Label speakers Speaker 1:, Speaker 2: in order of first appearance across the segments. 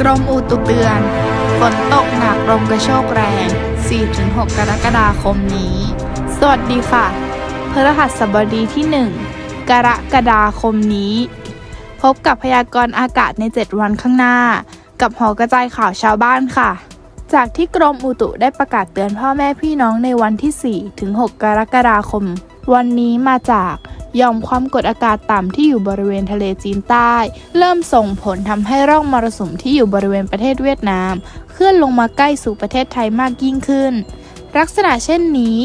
Speaker 1: กรมอุตุเตือน ฝนตกหนักลมกระโชกแรง 4-6 กรกฎาคมนี้ สวัสดีค่ะ พฤหัสบดีที่ 1 กรกฎาคมนี้ พบกับพยากรณ์อากาศใน 7 วันข้างหน้า กับหอกระจายข่าวชาวบ้านค่ะ จากที่กรมอุตุได้ประกาศเตือนพ่อแม่พี่น้องในวันที่ 4-6 กรกฎาคม วันนี้มาจาก ย่อมความกดอากาศต่ำที่อยู่บริเวณทะเลจีนใต้ เริ่มส่งผลทำให้ร่องมรสุมที่อยู่บริเวณประเทศเวียดนาม เคลื่อนลงมาใกล้สู่ประเทศไทยมากยิ่งขึ้น ลักษณะเช่นนี้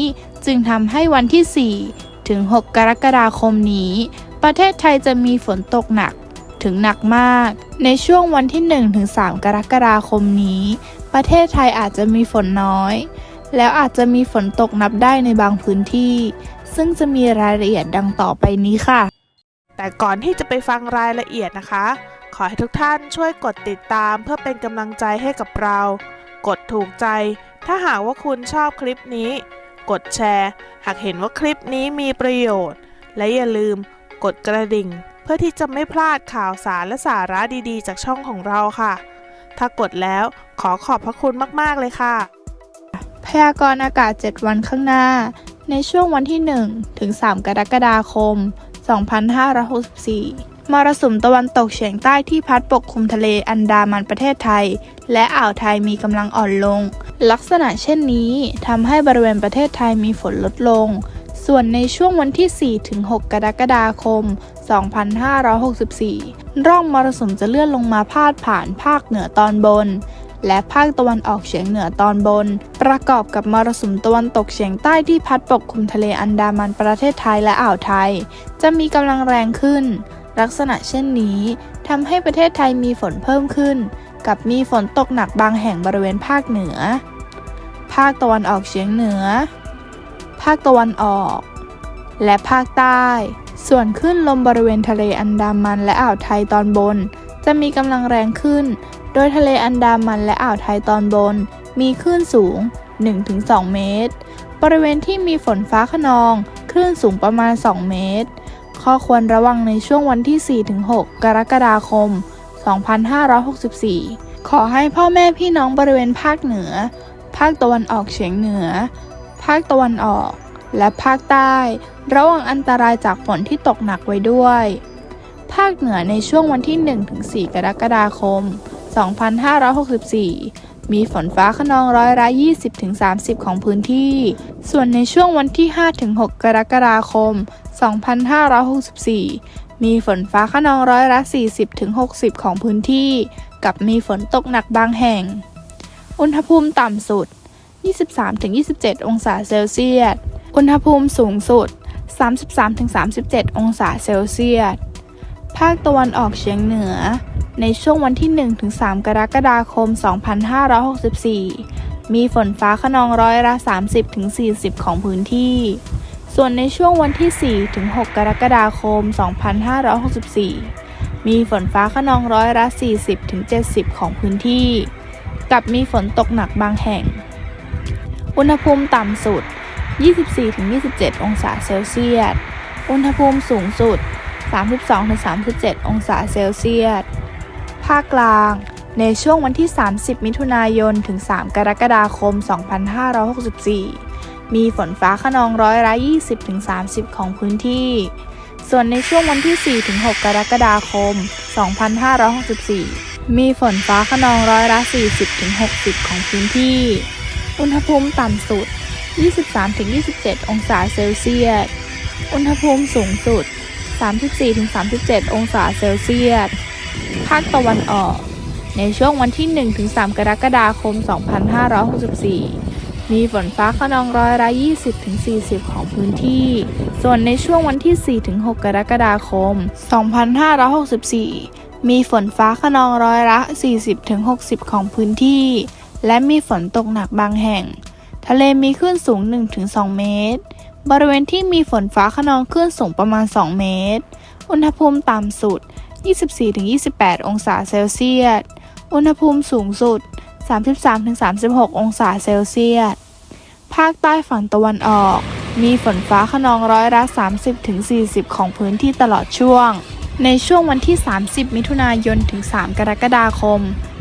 Speaker 1: จึงทำให้วันที่ 4 ถึง 6 กรกฎาคมนี้ ประเทศไทยจะมีฝนตกหนักถึงหนักมาก ในช่วงวันที่ 1 ถึง 3 กรกฎาคมนี้ ประเทศไทยอาจจะมีฝนน้อย แล้วอาจจะมีฝนตกนับได้ในบางพื้นที่ ซึ่งจะมีรายละเอียดดังต่อไปนี้ค่ะ
Speaker 2: แต่ก่อนที่จะไปฟังรายละเอียดนะคะ ขอให้ทุกท่านช่วยกดติดตามเพื่อเป็นกำลังใจให้กับเรา กดถูกใจ ถ้าหากว่าคุณชอบคลิปนี้ กดแชร์ หากเห็นว่าคลิปนี้มีประโยชน์ และอย่าลืมกดกระดิ่ง เพื่อที่จะไม่พลาดข่าวสารและสาระดีๆ จากช่องของเราค่ะ ถ้ากดแล้วขอขอบพระคุณมากๆเลยค่ะ
Speaker 1: พยากรณ์อากาศ 7 วันข้างหน้า ในช่วงวันที่ 1 ถึง 3 กรกฎาคม 2564 มรสุมตะวันตกเฉียงใต้ที่พัดปกคลุมทะเลอันดามันประเทศไทย และอ่าวไทยมีกำลังอ่อนลง ลักษณะเช่นนี้ทำให้บริเวณประเทศไทยมีฝนลดลง ส่วนในช่วงวันที่ 4 ถึง 6 กรกฎาคม 2564 ร่องมรสุมจะเลื่อนลงมาพาดผ่านภาคเหนือตอนบน และภาคตะวันออกเฉียงเหนือตอนบน ประกอบกับมรสุมตะวันตกเฉียงใต้ที่พัดปกคลุมทะเลอันดามันประเทศไทยและอ่าวไทย จะมีกำลังแรงขึ้น ลักษณะเช่นนี้ทำให้ประเทศไทยมีฝนเพิ่มขึ้น กับมีฝนตกหนักบางแห่งบริเวณภาคเหนือ ภาคตะวันออกเฉียงเหนือ ภาคตะวันออก และภาคใต้ ส่วนขึ้นลมบริเวณทะเลอันดามันและอ่าวไทยตอนบนจะมีกำลังแรงขึ้น โดยทะเลอันดามันและอ่าวไทยตอนบน มีคลื่นสูง 1-2 เมตร บริเวณที่มีฝนฟ้าขนอง คลื่นสูงประมาณ 2 เมตร ข้อควรระวังในช่วงวันที่ 4-6 กรกฎาคม 2564 ขอให้พ่อแม่พี่น้องบริเวณภาคเหนือ ภาคตะวันออกเฉียงเหนือ ภาคตะวันออก และภาคใต้ ระวังอันตรายจากฝนที่ตกหนักไว้ด้วย ภาคเหนือในช่วงวันที่ 1-4 กรกฎาคม 2564 มีฝนฟ้าขนองร้อยละ 20-30 ของพื้นที่ ส่วนในช่วงวันที่ 5-6 กรกฎาคม 2564 มีฝนฟ้าขนองร้อยละ 40-60 ของพื้นที่ กับมีฝนตกหนักบางแห่ง อุณหภูมิต่ำสุด 23-27 องศาเซลเซียส อุณหภูมิสูงสุด 33-37 องศาเซลเซียส ภาคตะวันออกเฉียงเหนือ ในช่วงวันที่ 1-3 กรกฎาคม 2564 มีฝนฟ้าขนองร้อยละ 30-40 ของพื้นที่ ส่วนในช่วงวันที่ 4-6 กรกฎาคม 2564 มีฝนฟ้าขนองร้อยละ 40-70 ของพื้นที่ กับมีฝนตกหนักบางแห่ง อุณหภูมิต่ำสุด 24-27 องศาเซลเซียส อุณหภูมิสูงสุด 32-37 องศาเซลเซียส ภาคกลาง ในช่วงวันที่ 30 มิถุนายน ถึง 3 กรกฎาคม 2564 มีฝนฟ้าขนองร้อยละ20-30 ของพื้นที่ ส่วนในช่วงวันที่ 4-6 กรกฎาคม 2564 มีฝนฟ้าขนองร้อยละ40-60 ของพื้นที่ อุณหภูมิต่ำสุด 23-27 องศาเซลเซียส อุณหภูมิสูงสุด 34-37 องศาเซลเซียส ภาคตะวันออก ในช่วงวันที่ 1-3 กรกฎาคม 2564 มีฝนฟ้าขนองร้อยละ 20-40 ของพื้นที่ ส่วนในช่วงวันที่ 4-6 กรกฎาคม 2564 มีฝนฟ้าขนองร้อยละ 40-60 ของพื้นที่ และมีฝนตกหนักบางแห่ง ทะเลมีคลื่นสูง 1-2 เมตร บริเวณที่มีฝนฟ้าขนองคลื่นสูงประมาณ 2 เมตร อุณหภูมิต่ำสุด 24-28 องศาเซลเซียส อุณหภูมิสูงสุด 33-36 องศาเซลเซียส ภาคใต้ฝั่งตะวันออก มีฝนฟ้าขนองร้อยละ 30-40 ของพื้นที่ตลอดช่วง ในช่วงวันที่ 30 มิถุนายนถึง 3 กรกฎาคม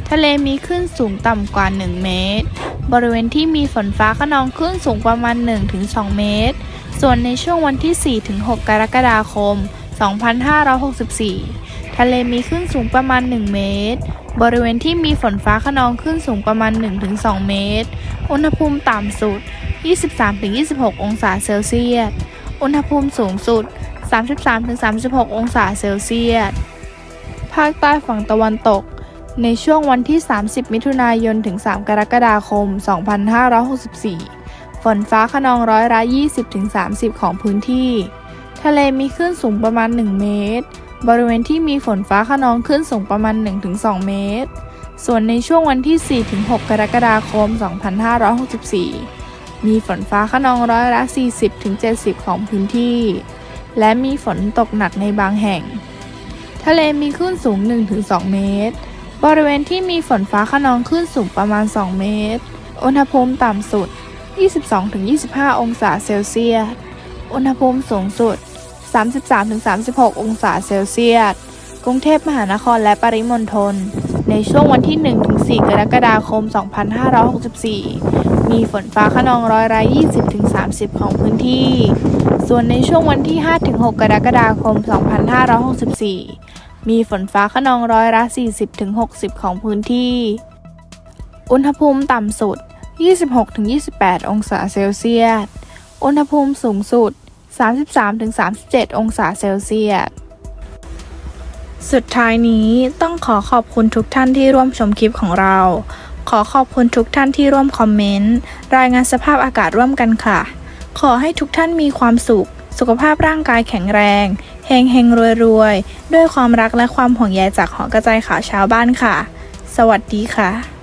Speaker 1: ทะเลมีคลื่นสูงต่ำกว่า 1 เมตร บริเวณที่มีฝนฟ้าขนองคลื่นสูงประมาณ 1-2 เมตร ส่วนในช่วงวันที่ 4-6 กรกฎาคม2564 ทะเลมีคลื่นสูงประมาณ 1 เมตร บริเวณที่มีฝนฟ้าขนองคลื่นสูงประมาณ 1-2 เมตร อุณหภูมิต่ำสุด 23-26 องศาเซลเซียส อุณหภูมิสูงสุด 33-36 องศาเซลเซียส ภาคใต้ฝั่งตะวันตก ในช่วงวันที่ 30 มิถุนายน ถึง 3 กรกฎาคม 2564 ฝนฟ้าขนองร้อยละ 20-30 ของพื้นที่ ทะเลมีคลื่นสูงประมาณ 1 เมตร บริเวณที่มีฝนฟ้าขนองคลื่นสูงประมาณ 1-2 เมตร ส่วนในช่วงวันที่ 4-6 กรกฎาคม 2564 มีฝนฟ้าขนองร้อยละ 40-70 ของพื้นที่ และมีฝนตกหนักในบางแห่ง ทะเลมีคลื่นสูง 1-2 เมตร บริเวณที่มีฝนฟ้าขนองคลื่นสูงประมาณ 2 เมตร อุณหภูมิต่ำสุด 22-25 องศาเซลเซียส อุณหภูมิสูงสุด 33-36 องศาเซลเซียส กรุงเทพมหานครและปริมณฑล ในช่วงวันที่ 1-4 กรกฎาคม 2564 มีฝนฟ้าขนองร้อยละ20-30 ของพื้นที่ ส่วนในช่วงวันที่ 5-6 กรกฎาคม 2564 มีฝนฟ้าขนองร้อยละ40-60 ของพื้นที่ อุณหภูมิต่ำสุด 26-28 องศาเซลเซียส อุณหภูมิสูงสุด 33-37 องศาเซลเซียสสุดท้ายนี้ต้องขอขอบคุณทุกท่านที่ร่วมชมคลิปของเรา ขอขอบคุณทุกท่านที่ร่วมคอมเมนต์ รายงานสภาพอากาศร่วมกันค่ะ ขอให้ทุกท่านมีความสุข สุขภาพร่างกายแข็งแรงเฮงเฮงรวยรวยด้วยความรักและความห่วงใยจากหอกระจายข่าวชาวบ้านค่ะ สวัสดีค่ะ